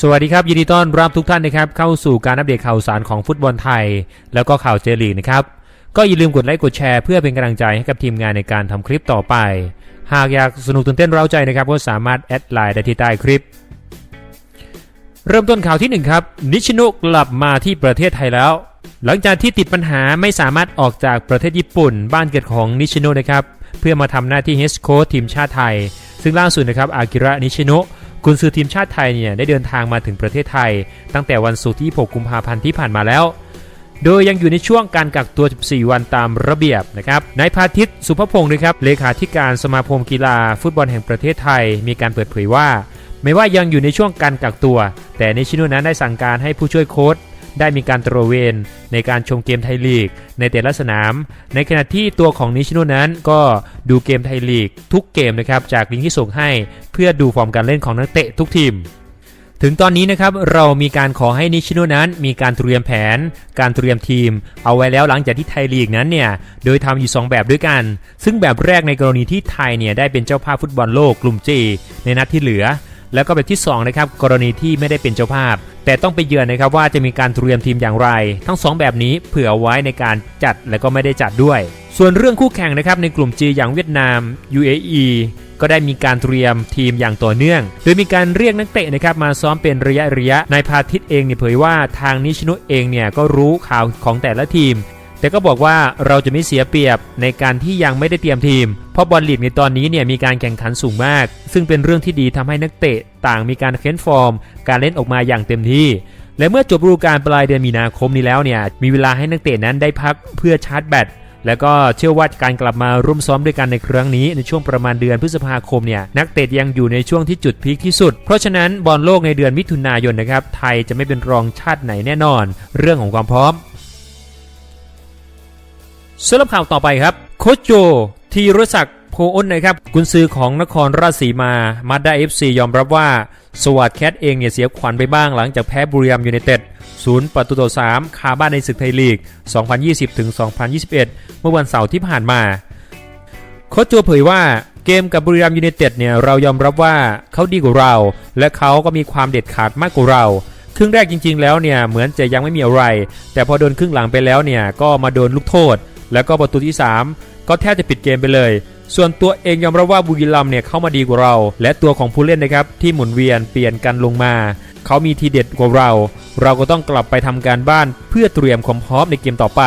สวัสดีครับ ยินดีต้อนรับทุกท่านนะครับเข้าสู่การอัปเดตข่าวสารของฟุตบอลไทย แล้วก็ข่าวเจลีกนะครับ ก็อย่าลืมกดไลค์กดแชร์เพื่อเป็นกำลังใจให้กับทีมงานในการทำคลิปต่อไป หากอยากสนุกตื่นเต้นเร้าใจนะครับก็สามารถแอดไลน์ได้ที่ใต้คลิป เริ่มต้นข่าวที่หนึ่งครับ นิชิโนะกลับมาที่ประเทศไทยแล้ว หลังจากที่ติดปัญหาไม่สามารถออกจากประเทศญี่ปุ่น บ้านเกิดของนิชิโนะนะครับเพื่อมาทำหน้าที่เฮสโค้ชทีมชาติไทย ซึ่งล่าสุดนะครับอากิระนิชิโนะ กุนซือทีมชาติไทยเนี่ยได้เดินทางมาถึงประเทศไทย ตั้งแต่วันศุกร์ที่ 6 กุมภาพันธ์ที่ผ่านมาแล้ว โดยยังอยู่ในช่วงการกักตัว 14 วันตามระเบียบนะครับ นายพาทิตสุภพงศ์นะครับ เลขาธิการสมาคมกีฬาฟุตบอลแห่งประเทศไทย มีการเปิดเผยว่า ไม่ว่ายังอยู่ในช่วงการกักตัว แต่นิชิโนนั้นได้สั่งการให้ผู้ช่วยโค้ช ได้มีการตระเวนในการชมเกมไทยลีก ในแต่ละสนาม ในขณะที่ตัวของนิชิโนนั้นก็ดูเกมไทยลีก ทุกเกมนะครับจากลิงก์ที่ส่งให้ เพื่อดูฟอร์มการเล่นของนักเตะทุกทีมถึงตอนนี้นะครับเรามีการขอให้นิชิโนนั้นมีการเตรียมแผน การเตรียมทีม เอาไว้แล้วหลังจากที่ไทยลีกนั้นเนี่ยโดยทำอยู่ 2 แบบด้วยกัน ซึ่งแบบแรกในกรณีที่ไทยเนี่ยได้เป็นเจ้าภาพฟุตบอลโลกกลุ่ม G ในนัดที่เหลือ แล้วก็แบบที่2นะครับกรณีที่ไม่ได้เป็นเจ้าภาพ แต่ต้องไปเยือนนะครับว่าจะมีการเตรียมทีมอย่างไร ทั้ง 2 แบบนี้เผื่อไว้ในการจัดและก็ไม่ได้จัดด้วย ส่วนเรื่องคู่แข่งนะครับในกลุ่ม G อย่างเวียดนาม UAE ก็ได้มีการเตรียมทีมอย่างต่อเนื่อง โดยมีการเรียกนักเตะนะครับมาซ้อมเป็นระยะระยะนายพาทิตเองเนี่ยเผยว่าทางนิชโนเองเนี่ยก็รู้ข่าวของแต่ละทีม แต่ก็บอกว่าเราจะไม่เสียเปรียบในการที่ยังไม่ได้เตรียมทีม เพราะบอลลีกในตอนนี้เนี่ยมีการแข่งขันสูงมาก ซึ่งเป็นเรื่องที่ดีทำให้นักเตะต่างมีการเค้นฟอร์ม การเล่นออกมาอย่างเต็มที่ และเมื่อจบฤดูกาลปลายเดือนมีนาคมนี้แล้วเนี่ยมีเวลาให้นักเตะนั้นได้พักเพื่อชาร์จแบตแล้วก็เชื่อว่าการกลับมาร่วมซ้อมด้วยกันในครั้งนี้ในช่วงประมาณเดือนพฤษภาคมเนี่ยนักเตะยังอยู่ในช่วงที่จุดพีคที่สุด เพราะฉะนั้นบอลโลกในเดือนมิถุนายนนะครับไทยจะไม่เป็นรองชาติไหนแน่นอน เรื่องของความพร้อม สำหรับข่าวต่อไปครับโคชโจทีรศักดิ์โพอ้นนะครับกุนซือของนครราชสีมามาด้าเอฟซียอมรับว่าสวัสดแคทเองเนี่ยเสียขวัญไปบ้างหลังจากแพ้บุรีรัมยูไนเต็ดศูนย์ประตูต่อ3คาบ้านในศึกไทยลีก 2020-2021 เมื่อวันเสาร์ที่ผ่านมา โคชโจเผยว่าเกมกับบุรีรัมย์ยูไนเต็ดเนี่ยเรายอมรับว่าเขาดีกว่าเรา และเขาก็มีความเด็ดขาดมากกว่าเรา ครึ่งแรกจริง ๆ แล้วเนี่ยเหมือนจะยังไม่มีอะไร แต่พอโดนครึ่งหลังไปแล้วเนี่ยก็มาโดนลูกโทษ แล้วก็ประตูที่ 3 ก็แทบจะปิดเกมไปเลย ส่วนตัวเองยอมรับว่าบุรีรัมเนี่ยเข้ามาดีกว่าเรา และตัวของผู้เล่นนะครับที่หมุนเวียนเปลี่ยนกันลงมา เขามีทีเด็ดกว่าเรา เราก็ต้องกลับไปทำการบ้านเพื่อเตรียมความพร้อมในเกมต่อไป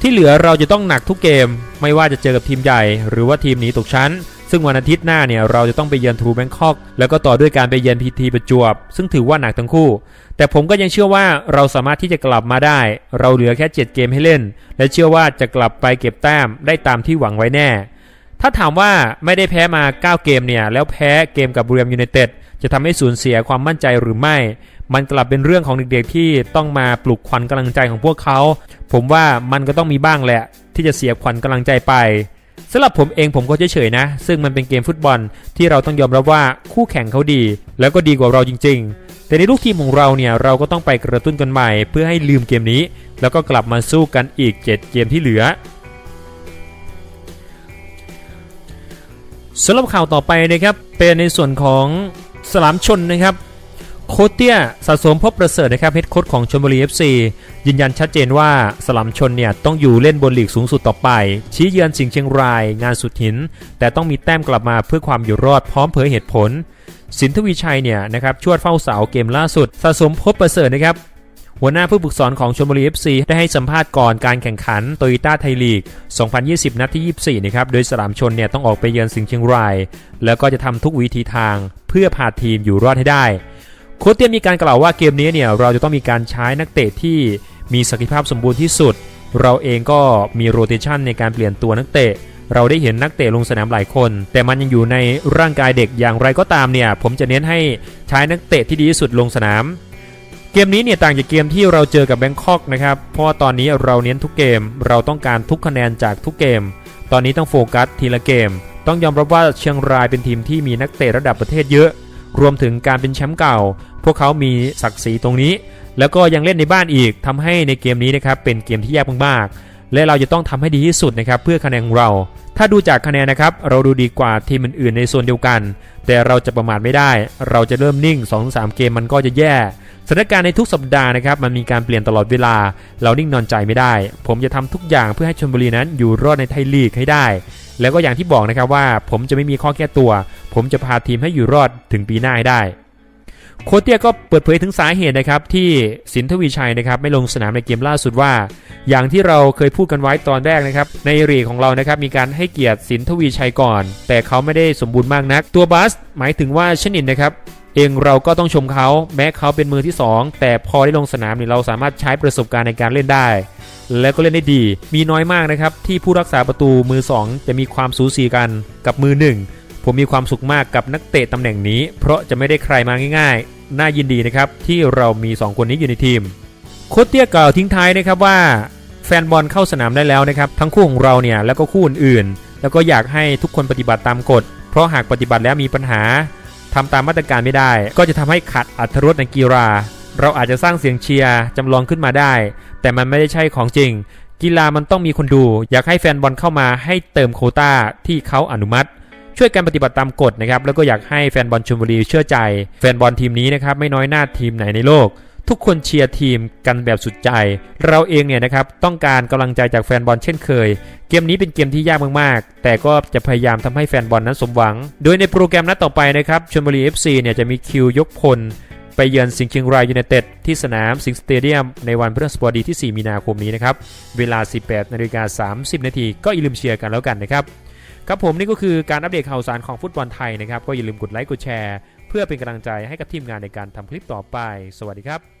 ที่เหลือเราจะต้องหนักทุกเกม ไม่ว่าจะเจอกับทีมใหญ่ หรือว่าทีมหนีตกชั้น ซึ่งวันอาทิตย์หน้าเนี่ยเราจะต้องไปเยือนทรูแบงคอกแล้วก็ต่อด้วยการไปเยือนพีทีประจวบ ซึ่งถือว่าหนักทั้งคู่ แต่ผมก็ยังเชื่อว่าเราสามารถที่จะกลับมาได้ เราเหลือแค่ 7 เกมให้เล่น และเชื่อว่าจะกลับไปเก็บแต้มได้ตามที่หวังไว้แน่ ถ้าถามว่าไม่ได้แพ้มา 9 เกมเนี่ยแล้วแพ้เกมกับบุรีรัมยูไนเต็ดจะทำให้สูญเสียความมั่นใจหรือไม่ มันกลับเป็นเรื่องของเด็กๆที่ต้องมาปลุกขวัญกำลังใจของพวกเขา ผมว่ามันก็ต้องมีบ้างแหละ ที่จะเสียขวัญกำลังใจไป สำหรับผมเองผมก็เฉยๆนะ ซึ่งมันเป็นเกมฟุตบอลที่เราต้องยอมรับว่าคู่แข่งเขาดี แล้วก็ดีกว่าเราจริง ๆ แต่ในลูกทีมของเราเนี่ยเราก็ต้องไปกระตุ้นกันใหม่ เพื่อให้ลืมเกมนี้ แล้วก็กลับมาสู้กันอีก 7 เกมที่เหลือสำหรับข่าวต่อไปนะครับเป็นในส่วนของสลามชนนะครับ คชเตียสะสมพบประเสริฐนะครับเฮดโค้ชของชลบุรี FC ยืนยันชัดเจนว่าสลามชนเนี่ยต้องอยู่เล่นบนลีกสูงสุดต่อไป ชี้เยือนสิงห์เชียงราย งานสุดหิน แต่ต้องมีแต้มกลับมาเพื่อความอยู่รอดพร้อมเผยเหตุผล สินทวีชัยเนี่ยนะครับชวดเฝ้าเสาเกมล่าสุด สะสมพบประเสริฐนะครับหัวหน้าผู้ฝึกสอนของชลบุรี FC ได้ให้สัมภาษณ์ก่อนการแข่งขันโตโยต้าไทยลีก 2020 นัดที่ 24 นะครับ โดยสลามชนเนี่ยต้องออกไปเยือนสิงห์เชียงราย แล้วก็จะทำทุกวิธีทางเพื่อพาทีมอยู่รอดให้ได้ โค้ชเตียมีการกล่าวว่าเกมนี้เนี่ยเราจะต้องมีการใช้นักเตะที่มีศักยภาพสมบูรณ์ที่สุด เราเองก็มีโรเตชันในการเปลี่ยนตัวนักเตะ เราได้เห็นนักเตะลงสนามหลายคน แต่มันยังอยู่ในร่างกายเด็กอย่างไรก็ตามเนี่ยผมจะเน้นให้ใช้นักเตะที่ดีที่สุดลงสนาม เกมนี้เนี่ยต่างจากเกมที่เราเจอกับแบงคอกนะครับเพราะว่าตอนนี้เราเน้นทุกเกม เราต้องการทุกคะแนนจากทุกเกม ตอนนี้ต้องโฟกัสทีละเกม ต้องยอมรับว่าเชียงรายเป็นทีมที่มีนักเตะระดับประเทศเยอะรวมถึงการเป็นแชมป์เก่า พวกเขามีศักดิ์ศรีตรงนี้ แล้วก็ยังเล่นในบ้านอีกทำให้ในเกมนี้นะครับเป็นเกมที่ยากมากๆ และเราจะต้องทำให้ดีที่สุดนะครับเพื่อคะแนนของเรา ถ้าดูจากคะแนนนะครับเราดูดีกว่าทีมอื่นๆในโซนเดียวกัน แต่เราจะประมาทไม่ได้ เราจะเริ่มนิ่ง 2-3 เกมมันก็จะแย่สถานการณ์ในทุกสัปดาห์นะครับมันมีการเปลี่ยนตลอดเวลา เรานิ่งนอนใจไม่ได้ ผมจะทำทุกอย่างเพื่อให้ชลบุรีนั้นอยู่รอดในไทยลีกให้ได้ แล้วก็อย่างที่บอกนะครับว่าผมจะไม่มีข้อแก้ตัว ผมจะพาทีมให้อยู่รอดถึงปีหน้าให้ได้ โคเตียก็เปิดเผยถึงสาเหตุนะครับที่สินทวีชัยนะครับไม่ลงสนามในเกมล่าสุดว่า อย่างที่เราเคยพูดกันไว้ตอนแรกนะครับในรีของเรานะครับมีการให้เกียรติสินทวีชัยก่อน แต่เขาไม่ได้สมบูรณ์มากนัก ตัวบัสหมายถึงว่าชนินนะครับเองเราก็ต้องชมเขาแม้เขาเป็นมือที่ 2 แต่พอได้ลงสนามเนี่ยเราสามารถใช้ประสบการณ์ในการเล่นได้ และก็เล่นได้ดี มีน้อยมากนะครับที่ผู้รักษาประตูมือ 2 จะมีความสูสีกันกับมือ 1 ผมมีความสุขมากกับนักเตะตำแหน่งนี้ เพราะจะไม่ได้ใครมาง่ายๆ น่ายินดีนะครับที่เรามี 2 คนนี้อยู่ในทีม โค้ชเตี้ยกล่าวทิ้งท้ายนะครับว่า แฟนบอลเข้าสนามได้แล้วนะครับ ทั้งคู่ของเราเนี่ยแล้วก็คู่อื่นๆ แล้วก็อยากให้ทุกคนปฏิบัติตามกฎ เพราะหากปฏิบัติแล้วมีปัญหาทำตามมาตรการไม่ได้ ก็จะทำให้ขัดอัตรสในกีฬาเราอาจจะสร้างเสียงเชียร์จำลองขึ้นมาได้ แต่มันไม่ได้ใช่ของจริง กีฬามันต้องมีคนดู อยากให้แฟนบอลเข้ามาให้เติมโคต้าที่เขาอนุมัติ ช่วยกันปฏิบัติตามกฎนะครับแล้วก็อยากให้แฟนบอลชลบุรีเชื่อใจ แฟนบอลทีมนี้นะครับไม่น้อยหน้าทีมไหนในโลก ทุกคนเชียร์ทีมกันแบบสุดใจ เราเองเนี่ยนะครับต้องการกำลังใจจากแฟนบอลเช่นเคย เกมนี้เป็นเกมที่ยากมากๆ แต่ก็จะพยายามทำให้แฟนบอลนั้นสมหวัง โดยในโปรแกรมนัดต่อไปนะครับชลบุรี FC เนี่ยจะมีคิวยกพลไปเยือนสิงห์เชียงรายยูไนเต็ดที่สนามสิงห์สเตเดียมในวันพฤหัสบดีที่ 4 มีนาคมนี้นะครับ เวลา 18นาฬิกา30 นาทีก็อย่าลืมเชียร์กันแล้วกันนะครับ ครับผมนี่ก็คือการอัปเดตข่าวสารของฟุตบอลไทยนะครับ ก็อย่าลืมกดไลค์กดแชร์ เพื่อเป็นกำลังใจให้กับทีมงานในการทำคลิปต่อไป สวัสดีครับ